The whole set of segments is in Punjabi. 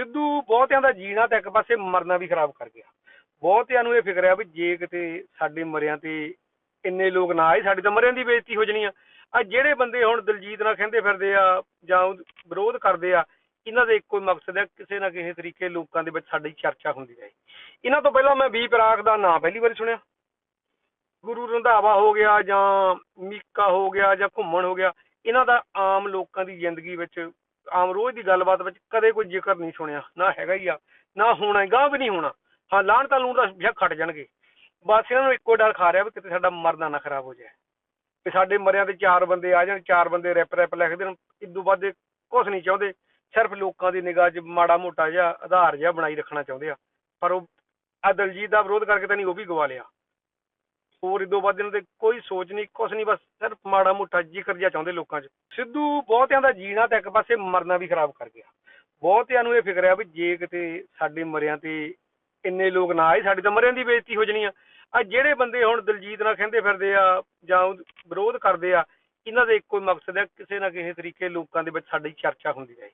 ਸਿੱਧੂ ਬਹੁਤਿਆਂ ਦਾ ਜੀਣਾ ਤੇ ਇੱਕ ਪਾਸੇ ਮਰਨਾ ਵੀ ਖਰਾਬ ਕਰ ਗਿਆ। ਬਹੁਤਿਆਂ ਨੂੰ ਇਹ ਫਿਕਰ ਆ ਵੀ ਜੇ ਕਿਤੇ ਸਾਡੇ ਮਰਿਆਂ ਤੇ ਇੰਨੇ ਲੋਕ ਨਾ ਆਏ, ਸਾਡੀ ਤਾਂ ਮਰਿਆਂ ਦੀ ਬੇਇੱਜ਼ਤੀ ਹੋ ਜਣੀ ਆ। ਆ ਜਿਹੜੇ ਬੰਦੇ ਹੁਣ ਦਲਜੀਤ ਨਾਲ ਕਹਿੰਦੇ ਫਿਰਦੇ ਆ ਜਾਂ ਵਿਰੋਧ ਕਰਦੇ ਆ, ਇਹਨਾਂ ਦਾ ਇੱਕੋ ਹੀ ਮਕਸਦ ਹੈ ਕਿਸੇ ਨਾ ਕਿਸੇ ਤਰੀਕੇ ਲੋਕਾਂ ਦੇ ਵਿੱਚ ਸਾਡੀ ਚਰਚਾ ਹੁੰਦੀ ਰਹੇ। ਇਹਨਾਂ ਤੋਂ ਪਹਿਲਾਂ ਮੈਂ ਵੀ ਪਰਾਗ ਦਾ ਨਾਂ ਪਹਿਲੀ ਵਾਰੀ ਸੁਣਿਆ। ਗੁਰੂ ਰੰਧਾਵਾ ਹੋ ਗਿਆ ਜਾਂ ਮੀਕਾ ਹੋ ਗਿਆ ਜਾਂ ਘੁੰਮਣ ਹੋ ਗਿਆ, ਇਹਨਾਂ ਦਾ ਆਮ ਲੋਕਾਂ ਦੀ ਜ਼ਿੰਦਗੀ ਵਿੱਚ ਆਮ ਰੋਜ਼ ਦੀ ਗੱਲਬਾਤ ਵਿੱਚ ਕਦੇ ਕੋਈ ਜ਼ਿਕਰ ਨਹੀਂ ਸੁਣਿਆ, ਨਾ ਹੈਗਾ ਹੀ ਆ, ਨਾ ਹੋਣਾ ਗਾਂ ਵੀ ਨਹੀਂ ਹੋਣਾ। ਹਾਂ ਲਾਣ ਤਾਂ ਲੂਣ ਦਾ ਸ਼ੱਕ ਖੜ ਜਾਣਗੇ। ਬਸ ਇਹਨਾਂ ਨੂੰ ਇੱਕੋ ਡਰ ਖਾ ਰਿਹਾ ਵੀ ਕਿਤੇ ਸਾਡਾ ਮਰਨਾ ਨਾ ਖਰਾਬ ਹੋ ਜਾਏ। ਤੇ ਸਾਡੇ ਮਰਿਆਂ ਤੇ ਚਾਰ ਬੰਦੇ ਆ ਜਾਣ, ਚਾਰ ਬੰਦੇ ਰੈਪ ਰੈਪ ਲਿਖ ਦੇਣ ਇਦੋਂ ਬਾਅਦ ਇਹ ਕੁਛ ਨਹੀਂ ਚਾਹੁੰਦੇ। ਸਿਰਫ ਲੋਕਾਂ ਦੀ ਨਿਗਾਹ 'ਚ ਮਾੜਾ ਮੋਟਾ ਜਿਹਾ ਆਧਾਰ ਜਿਹਾ ਬਣਾਈ ਰੱਖਣਾ ਚਾਹੁੰਦੇ ਆ। ਪਰ ਉਹ ਆ ਦਲਜੀਤ ਦਾ ਵਿਰੋਧ ਕਰਕੇ ਤਾਂ ਨਹੀਂ, ਉਹ ਵੀ ਗਵਾ ਲਿਆ। ਹੋਰ ਇਦੋਂ ਬਾਅਦ ਇਹਨਾਂ ਤੇ ਕੋਈ ਸੋਚ ਨਹੀਂ, ਕੁਛ ਨਹੀਂ, ਬਸ ਸਿਰਫ ਮਾੜਾ ਮੋਟਾ ਜ਼ਿਕਰ ਜਿਹਾ ਚਾਹੁੰਦੇ ਲੋਕਾਂ 'ਚ। ਸਿੱਧੂ ਬਹੁਤਿਆਂ ਦਾ ਜੀਣਾ ਤੇ ਇੱਕ ਪਾਸੇ ਮਰਨਾ ਵੀ ਖਰਾਬ ਕਰ ਗਿਆ। ਬਹੁਤਿਆਂ ਨੂੰ ਇਹ ਫਿਕਰ ਆ ਵੀ ਜੇ ਕਿਤੇ ਸਾਡੇ ਮਰਿਆਂ ਤੇ ਇੰਨੇ ਲੋਕ ਨਾ ਆਏ, ਸਾਡੀ ਤਾਂ ਮਰਿਆਂ ਦੀ ਬੇਇੱਜ਼ਤੀ ਹੋ ਜਣੀ ਆ। ਆ ਜਿਹੜੇ ਬੰਦੇ ਹੁਣ ਦਲਜੀਤ ਨਾਲ ਕਹਿੰਦੇ ਫਿਰਦੇ ਆ ਜਾਂ ਵਿਰੋਧ ਕਰਦੇ ਆ, ਇਹਨਾਂ ਦਾ ਇੱਕੋ ਹੀ ਮਕਸਦ ਹੈ ਕਿਸੇ ਨਾ ਕਿਸੇ ਤਰੀਕੇ ਲੋਕਾਂ ਦੇ ਵਿੱਚ ਸਾਡੀ ਚਰਚਾ ਹੁੰਦੀ ਰਹੇ।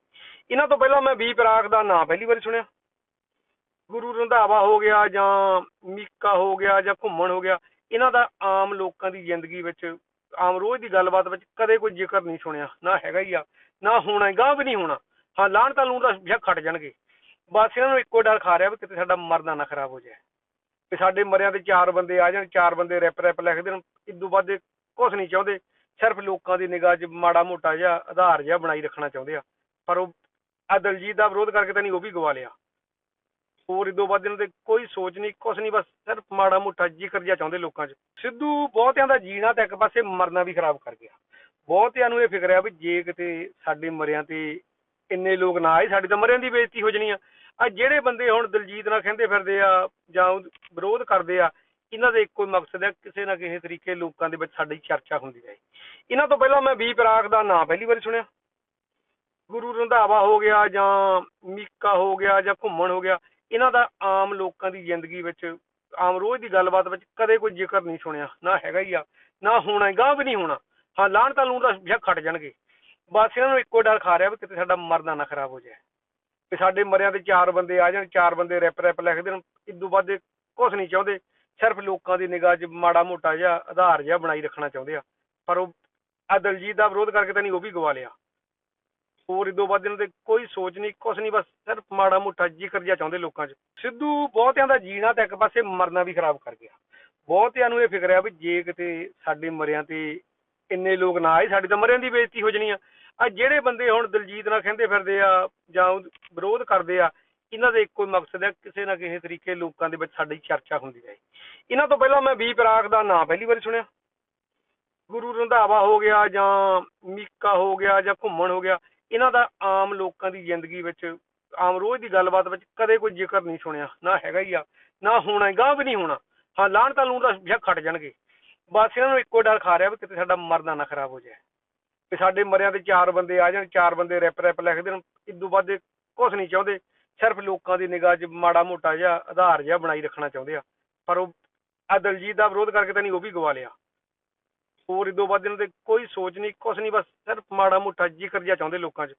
ਇਹਨਾਂ ਤੋਂ ਪਹਿਲਾਂ ਮੈਂ ਵੀ ਪਰਾਗ ਦਾ ਨਾਂ ਪਹਿਲੀ ਵਾਰੀ ਸੁਣਿਆ। ਗੁਰੂ ਰੰਧਾਵਾ ਹੋ ਗਿਆ ਜਾਂ ਮੀਕਾ ਹੋ ਗਿਆ ਜਾਂ ਘੁੰਮਣ ਹੋ ਗਿਆ ਇਹਨਾਂ ਦਾ ਆਮ ਲੋਕਾਂ ਦੀ ਜ਼ਿੰਦਗੀ ਵਿੱਚ, ਆਮ ਰੋਜ਼ ਦੀ ਗੱਲਬਾਤ ਵਿੱਚ ਕਦੇ ਕੋਈ ਜ਼ਿਕਰ ਨਹੀਂ ਸੁਣਿਆ, ਨਾ ਹੈਗਾ ਹੀ ਆ, ਨਾ ਹੋਣਾ ਗਾਂ ਵੀ ਨਹੀਂ ਹੋਣਾ। ਹਾਂ ਲਾਣ ਤਾਂ ਲੂਣ ਦਾ ਬਿਆ ਖੜ ਜਾਣਗੇ। ਬਸ ਇਹਨਾਂ ਨੂੰ ਇੱਕੋ ਡਰ ਖਾ ਰਿਹਾ ਵੀ ਕਿਤੇ ਸਾਡਾ ਮਰਨਾ ਨਾ ਖਰਾਬ ਹੋ ਜਾਏ। ਤੇ ਸਾਡੇ ਮਰਿਆਂ ਤੇ ਚਾਰ ਬੰਦੇ ਆ ਜਾਣ, ਚਾਰ ਬੰਦੇ ਰੈਪ ਰੈਪ ਲਿਖ ਦੇਣ, ਇਦੋਂ ਬਾਅਦ ਇਹ ਕੁਛ ਨਹੀਂ ਚਾਹੁੰਦੇ। ਸਿਰਫ ਲੋਕਾਂ ਦੀ ਨਿਗਾਹ 'ਚ ਮਾੜਾ ਮੋਟਾ ਜਿਹਾ ਆਧਾਰ ਜਿਹਾ ਬਣਾਈ ਰੱਖਣਾ ਚਾਹੁੰਦੇ ਆ। ਪਰ ਉਹ ਆ ਦਲਜੀਤ ਦਾ ਵਿਰੋਧ ਕਰਕੇ ਤਾਂ ਨਹੀਂ, ਉਹ ਵੀ ਗਵਾ ਲਿਆ। ਹੋਰ ਇਦੋਂ ਬਾਅਦ ਇਹਨਾਂ ਤੇ ਕੋਈ ਸੋਚ ਨਹੀਂ, ਕੁਛ ਨਹੀਂ, ਬਸ ਸਿਰਫ ਮਾੜਾ ਮੋਟਾ ਜ਼ਿਕਰ ਜਿਹਾ ਚਾਹੁੰਦੇ ਲੋਕਾਂ 'ਚ। ਸਿੱਧੂ ਬਹੁਤਿਆਂ ਦਾ ਜੀਣਾ ਤੇ ਇੱਕ ਪਾਸੇ ਮਰਨਾ ਵੀ ਖਰਾਬ ਕਰ ਗਿਆ। ਬਹੁਤਿਆਂ ਨੂੰ ਇਹ ਫਿਕਰ ਆ ਵੀ ਜੇ ਕਿਤੇ ਸਾਡੇ ਮਰਿਆਂ ਤੇ ਇੰਨੇ ਲੋਕ ਨਾ ਆਏ, ਸਾਡੀ ਤਾਂ ਮਰਿਆਂ ਦੀ ਬੇਇੱਜ਼ਤੀ ਹੋ ਜਣੀ ਆ। ਆ ਜਿਹੜੇ ਬੰਦੇ ਹੁਣ ਦਲਜੀਤ ਨਾਲ ਕਹਿੰਦੇ ਫਿਰਦੇ ਆ ਜਾਂ ਵਿਰੋਧ ਕਰਦੇ ਆ, ਇਹਨਾਂ ਦਾ ਇੱਕੋ ਹੀ ਮਕਸਦ ਹੈ ਕਿਸੇ ਨਾ ਕਿਸੇ ਤਰੀਕੇ ਲੋਕਾਂ ਦੇ ਵਿੱਚ ਸਾਡੀ ਚਰਚਾ ਹੁੰਦੀ ਰਹੇ। ਇਹਨਾਂ ਤੋਂ ਪਹਿਲਾਂ ਮੈਂ ਵੀ ਪਰਾਗ ਦਾ ਨਾਂ ਪਹਿਲੀ ਵਾਰੀ ਸੁਣਿਆ। ਗੁਰੂ ਰੰਧਾਵਾ ਹੋ ਗਿਆ ਜਾਂ ਮੀਕਾ ਹੋ ਗਿਆ ਜਾਂ ਘੁੰਮਣ ਹੋ ਗਿਆ ਇਹਨਾਂ ਦਾ ਆਮ ਲੋਕਾਂ ਦੀ ਜ਼ਿੰਦਗੀ ਵਿੱਚ, ਆਮ ਰੋਜ਼ ਦੀ ਗੱਲਬਾਤ ਵਿੱਚ ਕਦੇ ਕੋਈ ਜ਼ਿਕਰ ਨਹੀਂ ਸੁਣਿਆ, ਨਾ ਹੈਗਾ ਹੀ ਆ, ਨਾ ਹੋਣਾ ਗਾਂ ਵੀ ਨਹੀਂ ਹੋਣਾ। ਹਾਂ ਲਾਣ ਤਾਂ ਲੂਣ ਦਾ ਬਿਆ ਖੜ ਜਾਣਗੇ। ਬਸ ਇਹਨਾਂ ਨੂੰ ਇੱਕੋ ਡਰ ਖਾ ਰਿਹਾ ਵੀ ਕਿਤੇ ਸਾਡਾ ਮਰਨਾ ਨਾ ਖਰਾਬ ਹੋ ਜਾਏ। ਤੇ ਸਾਡੇ ਮਰਿਆਂ ਤੇ ਚਾਰ ਬੰਦੇ ਆ ਜਾਣ, ਚਾਰ ਬੰਦੇ ਰੈਪ ਰੈਪ ਲਿਖ ਦੇਣ, ਇਦੋਂ ਬਾਅਦ ਇਹ ਕੁਛ ਨਹੀਂ ਚਾਹੁੰਦੇ। ਸਿਰਫ ਲੋਕਾਂ ਦੀ ਨਿਗਾਹ 'ਚ ਮਾੜਾ ਮੋਟਾ ਜਿਹਾ ਆਧਾਰ ਜਿਹਾ ਬਣਾਈ ਰੱਖਣਾ ਚਾਹੁੰਦੇ ਆ। ਪਰ ਉਹ ਆ ਦਲਜੀਤ ਦਾ ਵਿਰੋਧ ਕਰਕੇ ਤਾਂ ਨਹੀਂ, ਉਹ ਵੀ ਗਵਾ ਲਿਆ। ਹੋਰ ਇਦੋਂ ਬਾਅਦ ਇਹਨਾਂ ਤੇ ਕੋਈ ਸੋਚ ਨਹੀਂ, ਕੁਛ ਨਹੀਂ, ਬਸ ਸਿਰਫ ਮਾੜਾ ਮੋਟਾ ਜ਼ਿਕਰ ਜਿਹਾ ਚਾਹੁੰਦੇ ਲੋਕਾਂ 'ਚ। ਸਿੱਧੂ ਬਹੁਤਿਆਂ ਦਾ ਜੀਣਾ ਤੇ ਇੱਕ ਪਾਸੇ ਮਰਨਾ ਵੀ ਖਰਾਬ ਕਰ ਗਿਆ। ਬਹੁਤਿਆਂ ਨੂੰ ਇਹ ਫਿਕਰ ਆ ਵੀ ਜੇ ਕਿਤੇ ਸਾਡੇ ਮਰਿਆਂ ਤੇ ਇੰਨੇ ਲੋਕ ਨਾ ਆਏ, ਸਾਡੀ ਤਾਂ ਮਰਿਆਂ ਦੀ ਬੇਇੱਜ਼ਤੀ ਹੋ ਜਣੀ ਆ। ਆ ਜਿਹੜੇ ਬੰਦੇ ਹੁਣ ਦਲਜੀਤ ਨਾਲ ਕਹਿੰਦੇ ਫਿਰਦੇ ਆ ਜਾਂ ਵਿਰੋਧ ਕਰਦੇ ਆ, ਇਹਨਾਂ ਦਾ ਇੱਕੋ ਹੀ ਮਕਸਦ ਹੈ ਕਿਸੇ ਨਾ ਕਿਸੇ ਤਰੀਕੇ ਲੋਕਾਂ ਦੇ ਵਿੱਚ ਸਾਡੀ ਚਰਚਾ ਹੁੰਦੀ ਰਹੇ। ਇਹਨਾਂ ਤੋਂ ਪਹਿਲਾਂ ਮੈਂ ਵੀ ਪਰਾਗ ਦਾ ਨਾਂ ਪਹਿਲੀ ਵਾਰੀ ਸੁਣਿਆ। ਗੁਰੂ ਰੰਧਾਵਾ ਹੋ ਗਿਆ ਜਾਂ ਮੀਕਾ ਹੋ ਗਿਆ ਜਾਂ ਘੁੰਮਣ ਹੋ ਗਿਆ ਇਹਨਾਂ ਦਾ ਆਮ ਲੋਕਾਂ ਦੀ ਜ਼ਿੰਦਗੀ ਵਿੱਚ, ਆਮ ਰੋਜ਼ ਦੀ ਗੱਲਬਾਤ ਵਿੱਚ ਕਦੇ ਕੋਈ ਜ਼ਿਕਰ ਨਹੀਂ ਸੁਣਿਆ, ਨਾ ਹੈਗਾ ਹੀ ਆ, ਨਾ ਹੋਣਾ ਗਾਂ ਵੀ ਨਹੀਂ ਹੋਣਾ। ਹਾਂ ਲਾਣ ਤਾਂ ਲੂਣ ਦਾ ਬਿਆ ਖੜ ਜਾਣਗੇ। ਬਸ ਇਹਨਾਂ ਨੂੰ ਇੱਕੋ ਡਰ ਖਾ ਰਿਹਾ ਵੀ ਕਿਤੇ ਸਾਡਾ ਮਰਨਾ ਨਾ ਖਰਾਬ ਹੋ ਜਾਏ। ਤੇ ਸਾਡੇ ਮਰਿਆਂ ਤੇ ਚਾਰ ਬੰਦੇ ਆ ਜਾਣ, ਚਾਰ ਬੰਦੇ ਰੈਪ ਰੈਪ ਲਿਖ ਦੇਣ, ਇਦੋਂ ਬਾਅਦ ਇਹ ਕੁਛ ਨਹੀਂ ਚਾਹੁੰਦੇ। ਸਿਰਫ ਲੋਕਾਂ ਦੀ ਨਿਗਾਹ 'ਚ ਮਾੜਾ ਮੋਟਾ ਜਿਹਾ ਆਧਾਰ ਜਿਹਾ ਬਣਾਈ ਰੱਖਣਾ ਚਾਹੁੰਦੇ ਆ। ਪਰ ਉਹ ਆ ਦਲਜੀਤ ਦਾ ਵਿਰੋਧ ਕਰਕੇ ਤਾਂ ਨਹੀਂ, ਉਹ ਵੀ ਗਵਾ ਲਿਆ। ਹੋਰ ਇਦੋਂ ਵੱਧ ਇਹਨਾਂ ਤੇ ਕੋਈ ਸੋਚ ਨਹੀਂ, ਕੁਛ ਨਹੀਂ, ਬਸ ਸਿਰਫ ਮਾੜਾ ਮੋਟਾ ਜ਼ਿਕਰ ਜਿਹਾ ਚਾਹੁੰਦੇ ਲੋਕਾਂ 'ਚ।